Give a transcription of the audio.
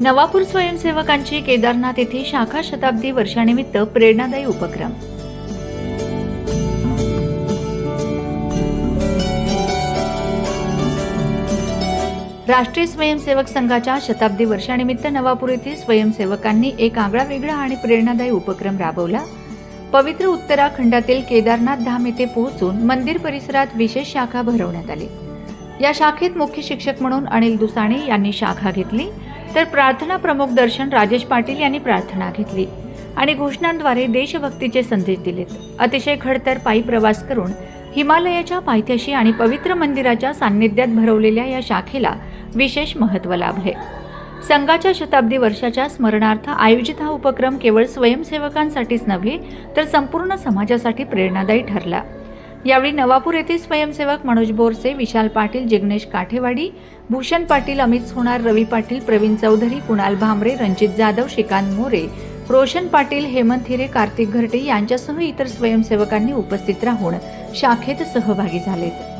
नवापूर स्वयंसेवकांची केदारनाथ येथे शाखा शताब्दी वर्षानिमित्त प्रेरणादायी उपक्रम. राष्ट्रीय स्वयंसेवक संघाच्या शताब्दी वर्षानिमित्त नवापूर येथील स्वयंसेवकांनी एक आगळा वेगळा आणि प्रेरणादायी उपक्रम राबवला. पवित्र उत्तराखंडातील केदारनाथ धाम येथे पोहोचून मंदिर परिसरात विशेष शाखा भरवण्यात आली. या शाखेत मुख्य शिक्षक म्हणून अनिल दुसाणे यांनी शाखा घेतली. तर प्रार्थना प्रमुख दर्शन राजेश पाटील यांनी प्रार्थना घेतली आणि घोषणांद्वारे देशभक्तीचे संदेश दिलेत. अतिशय खडतर पायी प्रवास करून हिमालयाच्या पायथ्याशी आणि पवित्र मंदिराच्या सान्निध्यात भरवलेल्या या शाखेला विशेष महत्त्व लाभले. संघाच्या शताब्दी वर्षाच्या स्मरणार्थ आयोजित हा उपक्रम केवळ स्वयंसेवकांसाठीच नव्हे तर संपूर्ण समाजासाठी प्रेरणादायी ठरला. यावेळी नवापूर येथील स्वयंसेवक मनोज बोरसे विशाल पाटील जिग्नेश काठेवाडी भूषण पाटील अमित सोनार रवी पाटील प्रवीण चौधरी कुणाल भामरे रणजित जाधव श्रीकांत मोरे रोशन पाटील हेमंत हिरे कार्तिक घरटे यांच्यासह इतर स्वयंसेवकांनी उपस्थित राहून शाखेत सहभागी झालेत.